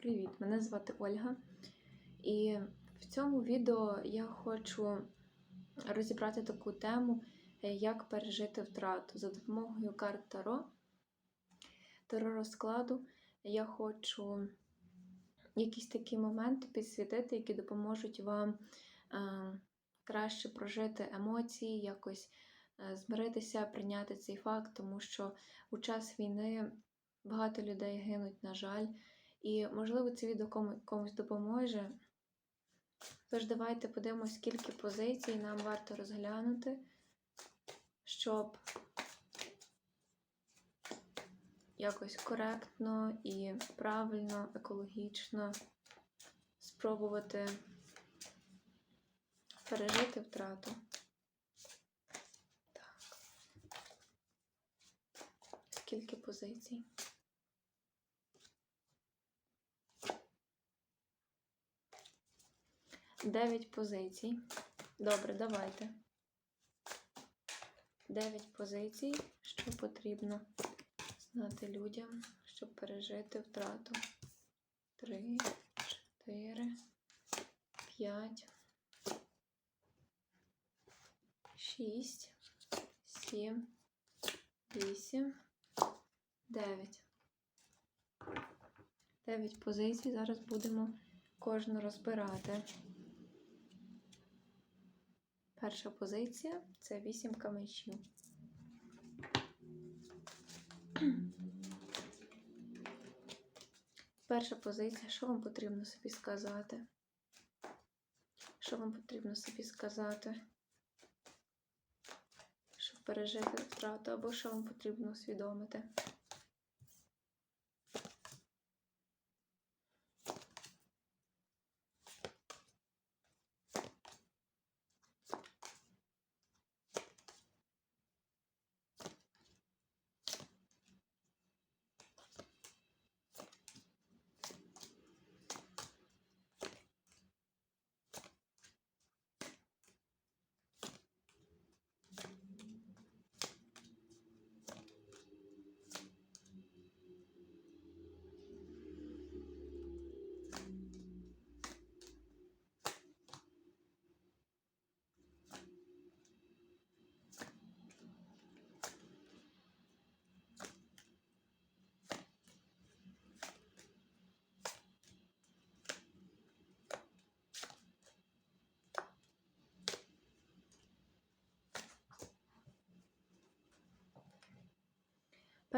Привіт! Мене звати Ольга, і в цьому відео я хочу розібрати таку тему, е, як пережити втрату за допомогою карт Таро, Таро розкладу. Я хочу якісь такі моменти підсвітити, які допоможуть вам е, краще прожити емоції, якось е, змиритися, прийняти цей факт, тому що у час війни багато людей гинуть, на жаль. І, можливо, це відео комусь допоможе. Тож давайте подивимось, скільки позицій нам варто розглянути, щоб якось коректно і правильно, екологічно спробувати пережити втрату. Так. Скільки позицій? Дев'ять позицій. Добре, давайте. Дев'ять позицій, що потрібно знати людям, щоб пережити втрату. Три, чотири, п'ять, шість, сім, вісім, дев'ять. Дев'ять позицій. Зараз будемо кожну розбирати. Перша позиція це вісімка мечів. Перша позиція, що вам потрібно собі сказати? Що вам потрібно собі сказати? Щоб пережити втрату, або що вам потрібно усвідомити?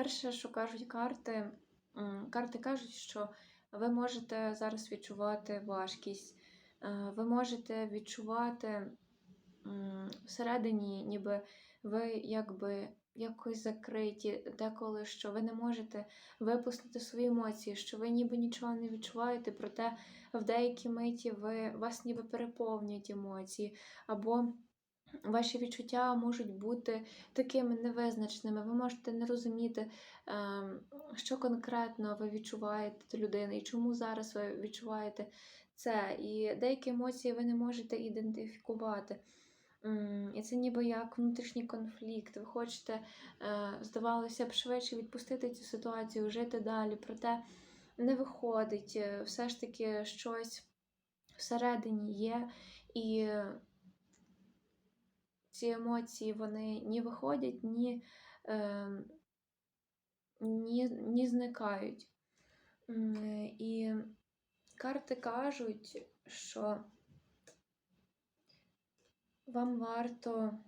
Перше, що кажуть карти, карти кажуть, що ви можете зараз відчувати важкість, е, ви можете відчувати всередині, ніби ви якби якось закриті, деколи що ви не можете випустити свої емоції, що ви ніби нічого не відчуваєте, проте в деякі миті ви, вас ніби переповнюють емоції, або ваші відчуття можуть бути такими невизначеними. Ви можете не розуміти, ем, що конкретно ви відчуваєте до людини і чому зараз ви відчуваєте це. І деякі емоції ви не можете ідентифікувати. І це ніби як внутрішній конфлікт. Ви хочете, е, здавалося б, швидше відпустити цю ситуацію, жити далі, проте не виходить. Е, Все ж таки щось всередині є, і ці емоції вони ні виходять, ні, е, ні, ні зникають. І карти кажуть, що вам варто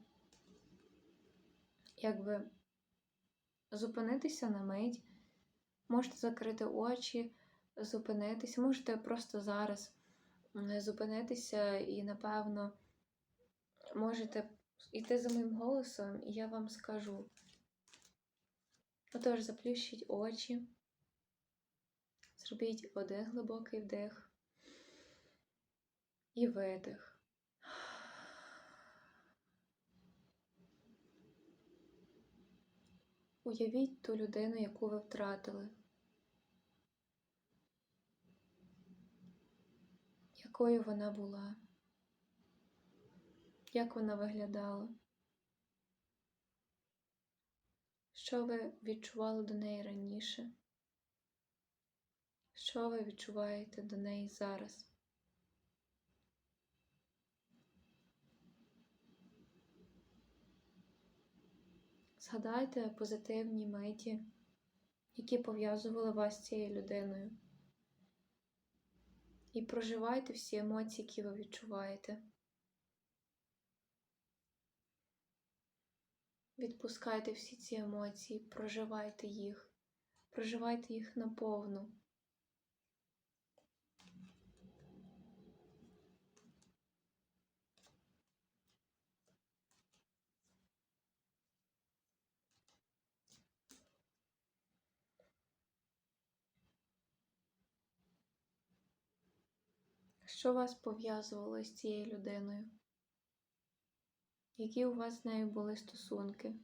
якби зупинитися на мить, можете закрити очі, зупинитися, можете просто зараз зупинитися і, напевно, можете йти за моїм голосом, і я вам скажу. Отож, заплющіть очі, зробіть один глибокий вдих і видих. Уявіть ту людину, яку ви втратили. Якою вона була? Як вона виглядала? Що ви відчували до неї раніше? Що ви відчуваєте до неї зараз? Згадайте позитивні миті, які пов'язували вас з цією людиною. І проживайте всі емоції, які ви відчуваєте. Відпускайте всі ці емоції, проживайте їх, проживайте їх наповну. Що вас пов'язувало з цією людиною? Які у вас з нею були стосунки?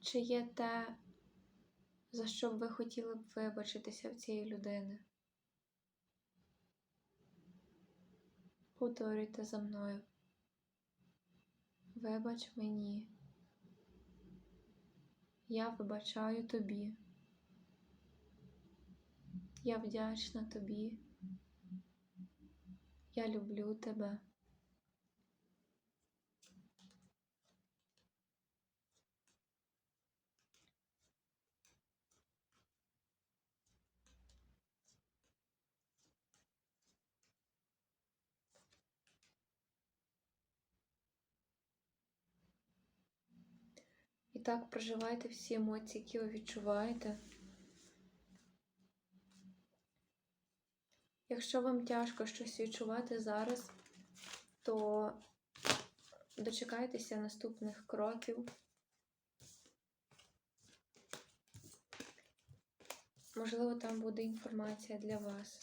Чи є те, за що б ви хотіли б вибачитися в цієї людини? Повторюйте за мною. Вибач мені. Я вибачаю тобі. Я вдячна тобі. Я люблю тебе. І так проживайте всі емоції, які ви відчуваєте. Якщо вам тяжко щось відчувати зараз, то дочекайтеся наступних кроків. Можливо, там буде інформація для вас.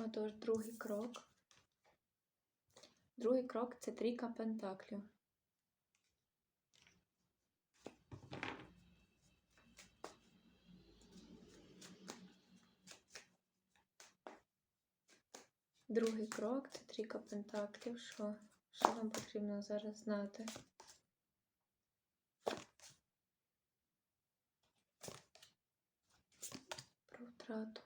Отож, другий крок. Другий крок це трійка пентаклів. Другий крок це трійка пентаклів. Що, що вам потрібно зараз знати? Про втрату.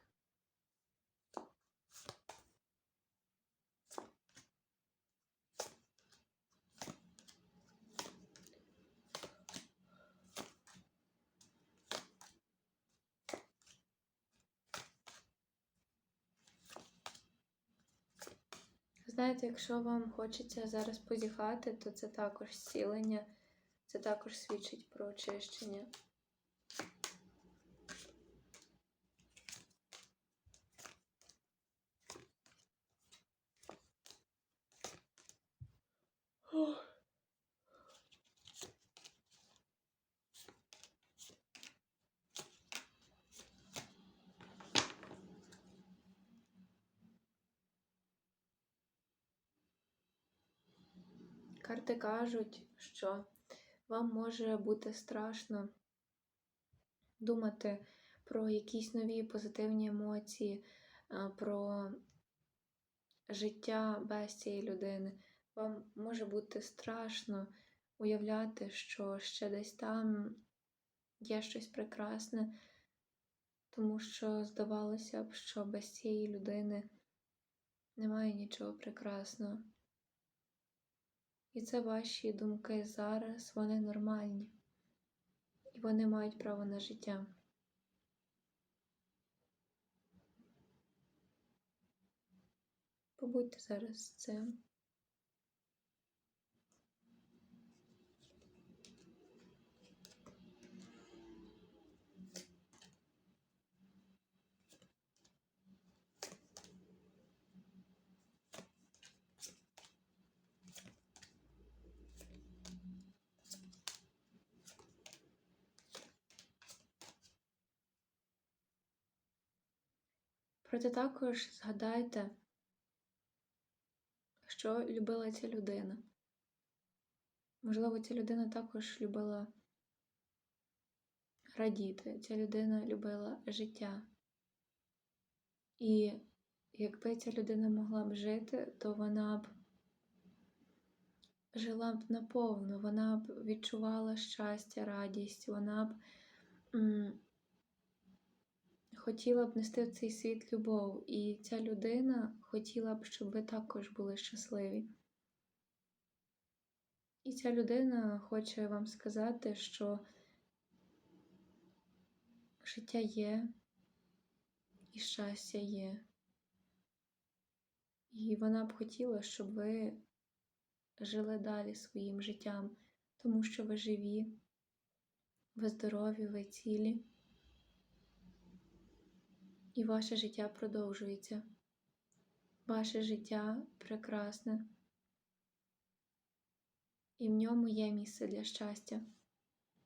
Знаєте, якщо вам хочеться зараз позіхати, то це також зцілення, це також свідчить про очищення. Карти кажуть, що вам може бути страшно думати про якісь нові позитивні емоції, про життя без цієї людини. Вам може бути страшно уявляти, що ще десь там є щось прекрасне, тому що здавалося б, що без цієї людини немає нічого прекрасного. І це ваші думки зараз, вони нормальні. І вони мають право на життя. Побудьте зараз з цим. Проте також згадайте, що любила ця людина. Можливо, ця людина також любила радіти, ця людина любила життя, І якби ця людина могла б жити, то вона б жила б наповну, вона б відчувала щастя, радість, вона б хотіла б нести в цей світ любов. І ця людина хотіла б, щоб ви також були щасливі. І ця людина хоче вам сказати, що життя є і щастя є. І вона б хотіла, щоб ви жили далі своїм життям, тому що ви живі, ви здорові, ви цілі. І ваше життя продовжується. Ваше життя прекрасне. І в ньому є місце для щастя.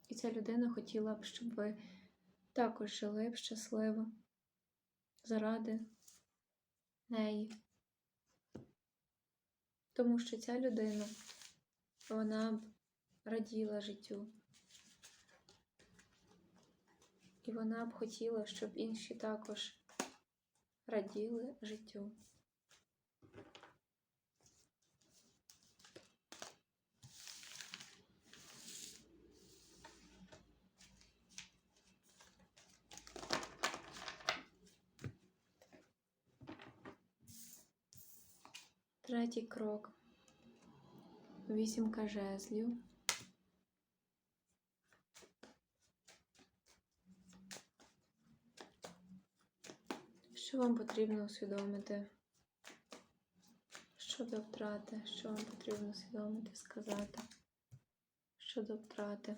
І ця людина хотіла б, щоб ви також жили б щасливо заради неї. Тому що ця людина, вона б раділа життю. І вона б хотіла, щоб інші також раділи життю. Третій крок. Вісімка жезлів. Що вам потрібно усвідомити? Щодо втрати, що вам потрібно усвідомити, сказати? Щодо втрати.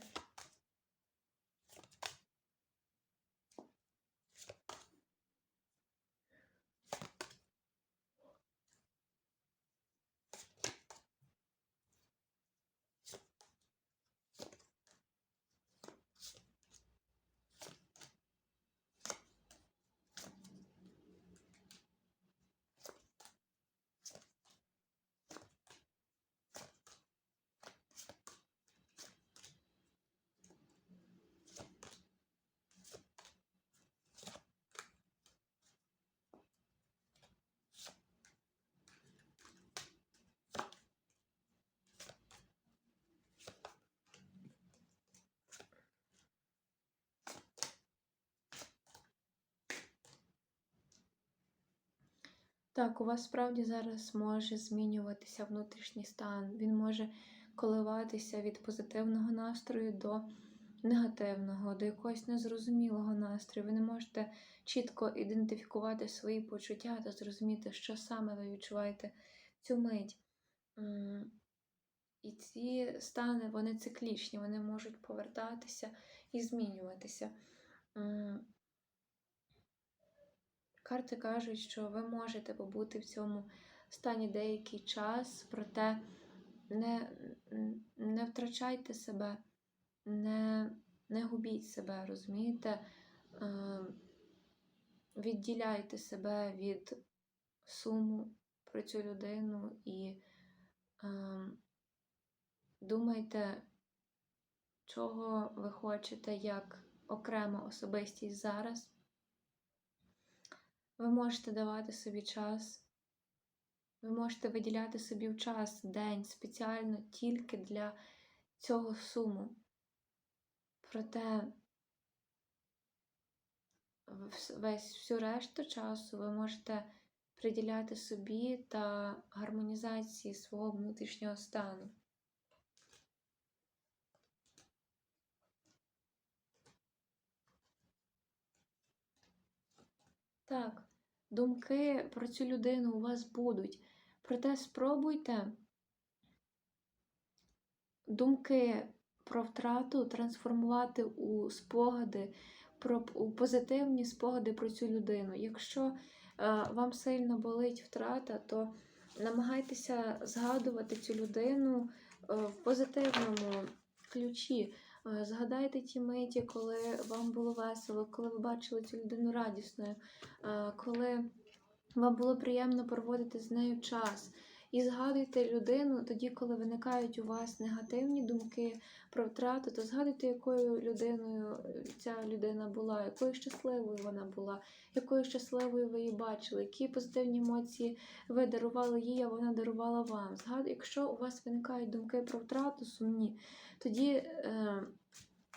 Так, у вас справді зараз може змінюватися внутрішній стан. Він може коливатися від позитивного настрою до негативного, до якогось незрозумілого настрою. Ви не можете чітко ідентифікувати свої почуття та зрозуміти, що саме ви відчуваєте цю мить. І ці стани, вони циклічні, вони можуть повертатися і змінюватися. Карти кажуть, що ви можете побути в цьому стані деякий час, проте не, не втрачайте себе, не, не губіть себе, розумієте? Е, Відділяйте себе від суму про цю людину і е, думайте, чого ви хочете як окрема особистість зараз. Ви можете давати собі час, ви можете виділяти собі в час день спеціально тільки для цього суму. Проте весь всю решту часу ви можете приділяти собі та гармонізації свого внутрішнього стану. Так, думки про цю людину у вас будуть. Проте спробуйте думки про втрату трансформувати у спогади, про, у позитивні спогади про цю людину. Якщо е, вам сильно болить втрата, то намагайтеся згадувати цю людину е, в позитивному ключі. Е, Згадайте ті миті, коли вам було весело, коли ви бачили цю людину радісною, е, коли вам було приємно проводити з нею час. І згадуйте людину тоді, коли виникають у вас негативні думки про втрату, то згадуйте, якою людиною е, ця людина була, якою щасливою вона була, якою щасливою ви її бачили, які позитивні емоції ви дарували їй, а вона дарувала вам. Згадуйте, якщо у вас виникають думки про втрату сумні, тоді е,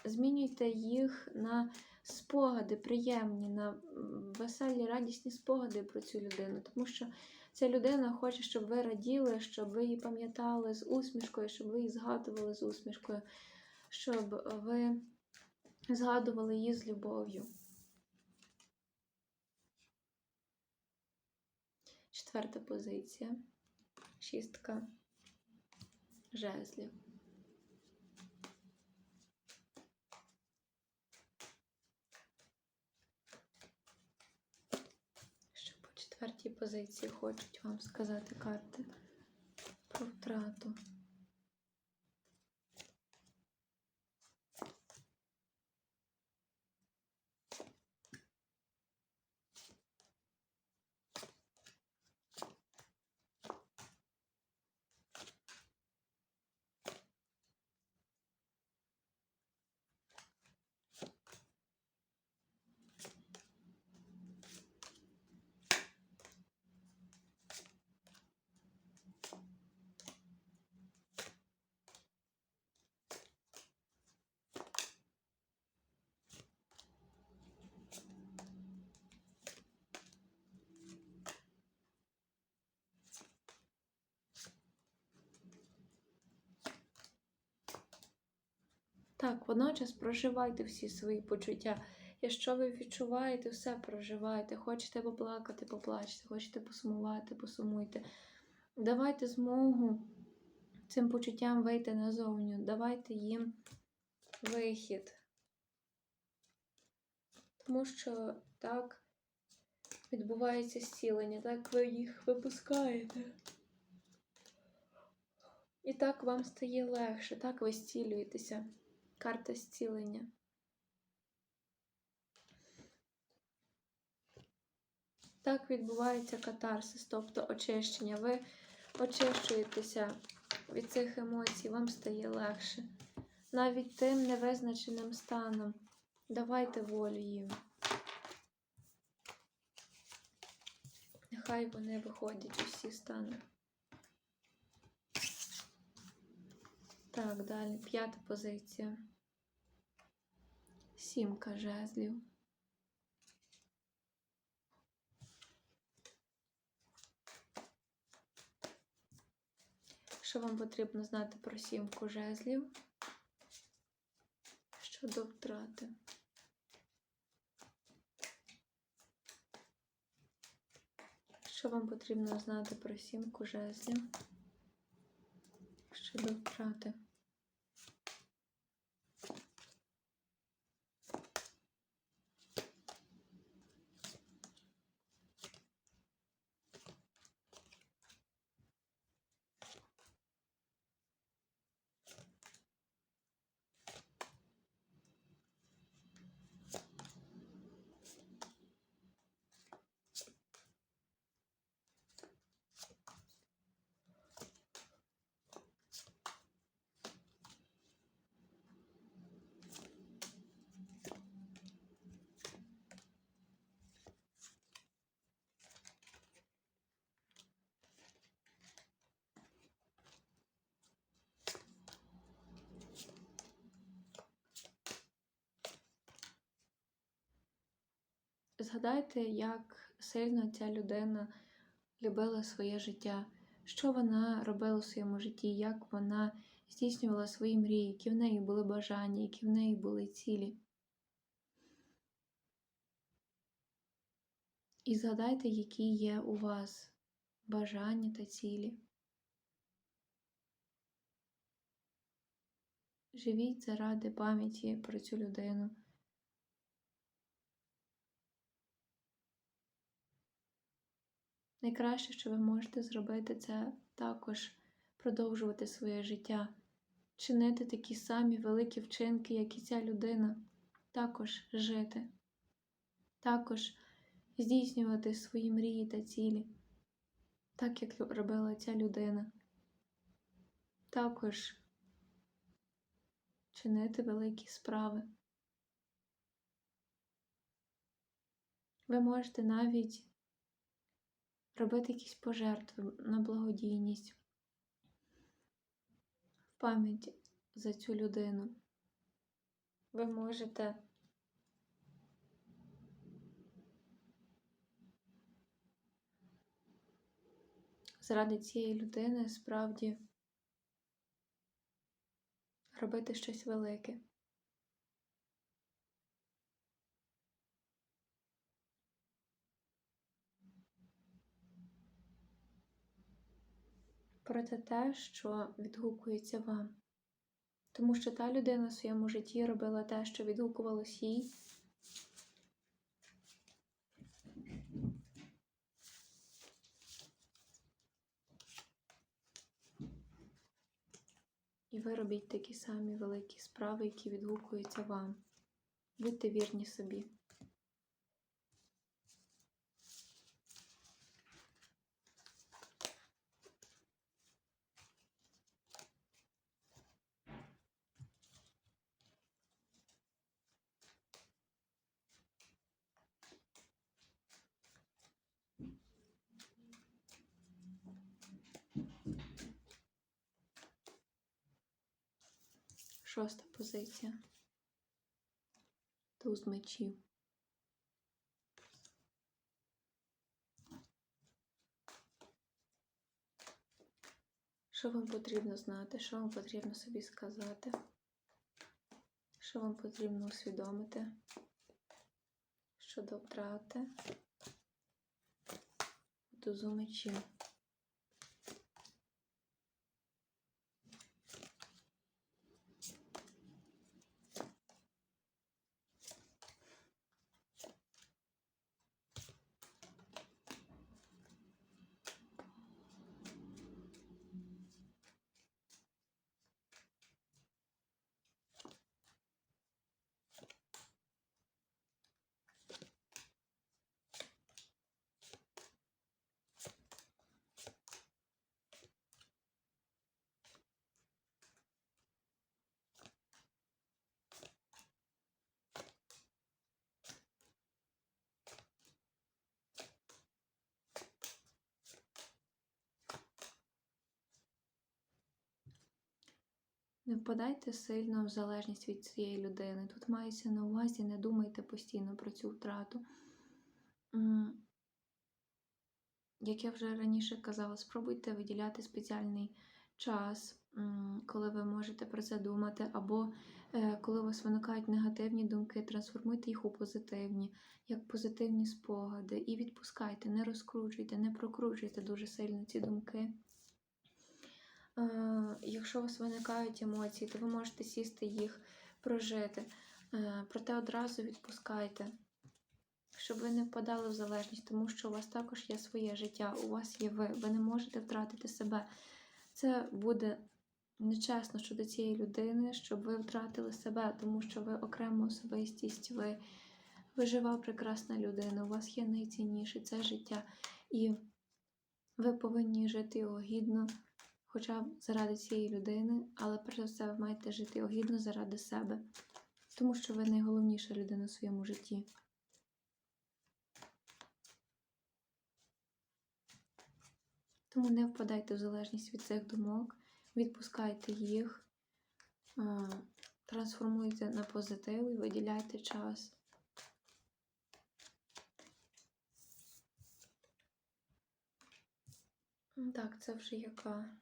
змінюйте їх на спогади приємні, на веселі, радісні спогади про цю людину, тому що ця людина хоче, щоб ви раділи, щоб ви її пам'ятали з усмішкою, щоб ви її згадували з усмішкою, щоб ви згадували її з любов'ю. Четверта позиція. Шістка жезлів. Що по четвертій позиції хочуть вам сказати карти про втрату. Так, водночас проживайте всі свої почуття. Якщо ви відчуваєте, все проживайте. Хочете поплакати, поплачте, хочете посумувати, посумуйте. Давайте змогу цим почуттям вийти назовню. Давайте їм вихід. Тому що так відбувається зцілення, так ви їх випускаєте. І так вам стає легше, так ви зцілюєтеся. Карта зцілення. Так відбувається катарсис, тобто очищення. Ви очищуєтеся від цих емоцій, вам стає легше. Навіть тим невизначеним станом. Давайте волю їм. Нехай вони виходять усі стани. Так, далі. П'ята позиція. Сімка жезлів. Що вам потрібно знати про сімку жезлів? Щодо втрати. Що вам потрібно знати про сімку жезлів? Щодо втрати. Згадайте, як сильно ця людина любила своє життя, що вона робила у своєму житті, як вона здійснювала свої мрії, які в неї були бажання, які в неї були цілі. І згадайте, які є у вас бажання та цілі. Живіть заради пам'яті про цю людину. Найкраще, що ви можете зробити, це також продовжувати своє життя, чинити такі самі великі вчинки, як і ця людина, також жити, також здійснювати свої мрії та цілі. так як робила ця людина. Також чинити великі справи. Ви можете навіть робити якісь пожертви на благодійність в пам'ять за цю людину. Ви можете заради цієї людини справді робити щось велике. Проте те, що відгукується вам. Тому що та людина в своєму житті робила те, що відгукувалось їй. І ви робіть такі самі великі справи, які відгукуються вам. Будьте вірні собі. Шоста позиція. Туз мечів. Що вам потрібно знати? Що вам потрібно собі сказати? Що вам потрібно усвідомити щодо втрати тузу мечів? Не впадайте сильно в залежність від цієї людини. Тут мається на увазі, не думайте постійно про цю втрату. Як я вже раніше казала, спробуйте виділяти спеціальний час, коли ви можете про це думати, або е, коли у вас виникають негативні думки, трансформуйте їх у позитивні, як позитивні спогади, і відпускайте, не розкручуйте, не прокручуйте дуже сильно ці думки. Е, Якщо у вас виникають емоції, то ви можете сісти їх прожити. Е, Проте одразу відпускайте, щоб ви не впадали в залежність, тому що у вас також є своє життя, у вас є ви. Ви не можете втратити себе. Це буде нечесно щодо цієї людини, щоб ви втратили себе, тому що ви окрема особистість, ви, ви жива, прекрасна людина, у вас є найцінніше це життя. І ви повинні жити його гідно хоча б заради цієї людини, але перш за все ви маєте жити огідно заради себе, тому що ви найголовніша людина в своєму житті. Тому не впадайте в залежність від цих думок, відпускайте їх, трансформуйте на позитив і виділяйте час. Так, це вже яка?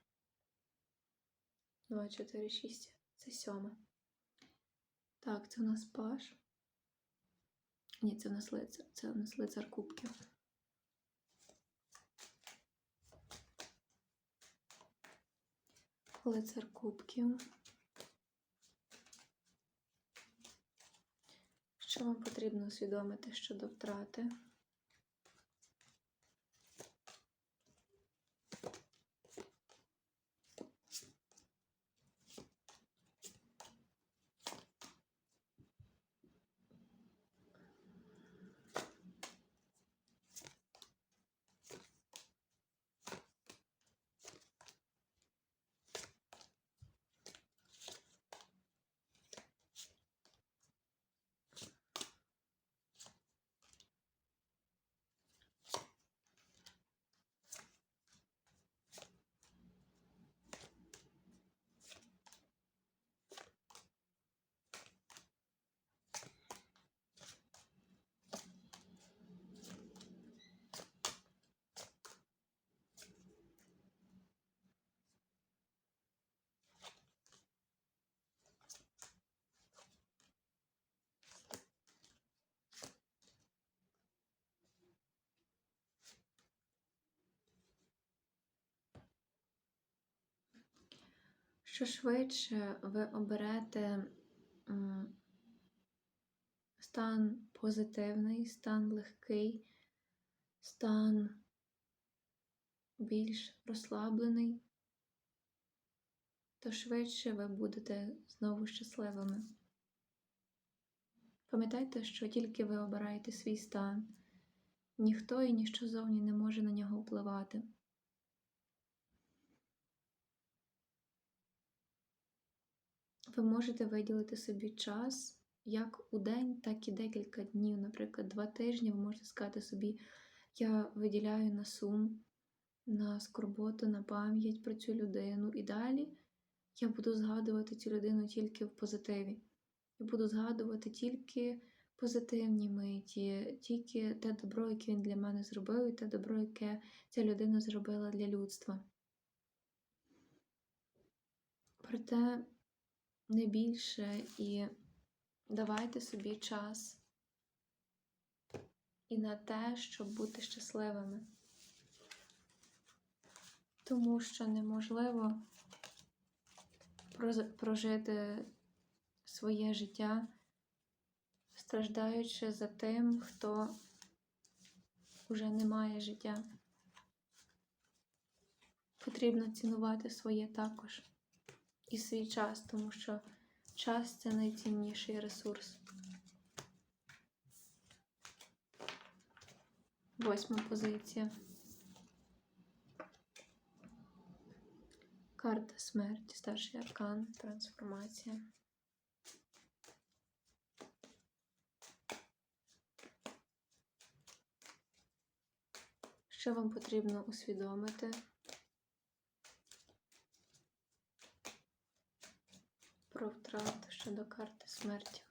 2, 4, 6. Це сьома. Так, це у нас паш. Ні, це у нас лицар. Це у нас лицар кубків. Лицар кубків. Що вам потрібно усвідомити щодо втрати? Що швидше ви оберете стан позитивний, стан легкий, стан більш розслаблений, то швидше ви будете знову щасливими. Пам'ятайте, що тільки ви обираєте свій стан, ніхто і ніщо зовні не може на нього впливати. Ви можете виділити собі час як у день, так і декілька днів, наприклад, два тижні. Ви можете сказати собі, я виділяю на сум, на скорботу, на пам'ять про цю людину. І далі я буду згадувати цю людину тільки в позитиві. Я буду згадувати тільки позитивні миті, тільки те добро, яке він для мене зробив, і те добро, яке ця людина зробила для людства. Проте не більше і давайте собі час і на те, щоб бути щасливими. Тому що неможливо прожити своє життя, страждаючи за тим, хто вже не має життя. Потрібно цінувати своє також і свій час, тому що час це найцінніший ресурс. Восьма позиція. Карта смерті, старший аркан, трансформація. Що вам потрібно усвідомити? Про втрату щодо карти смерті.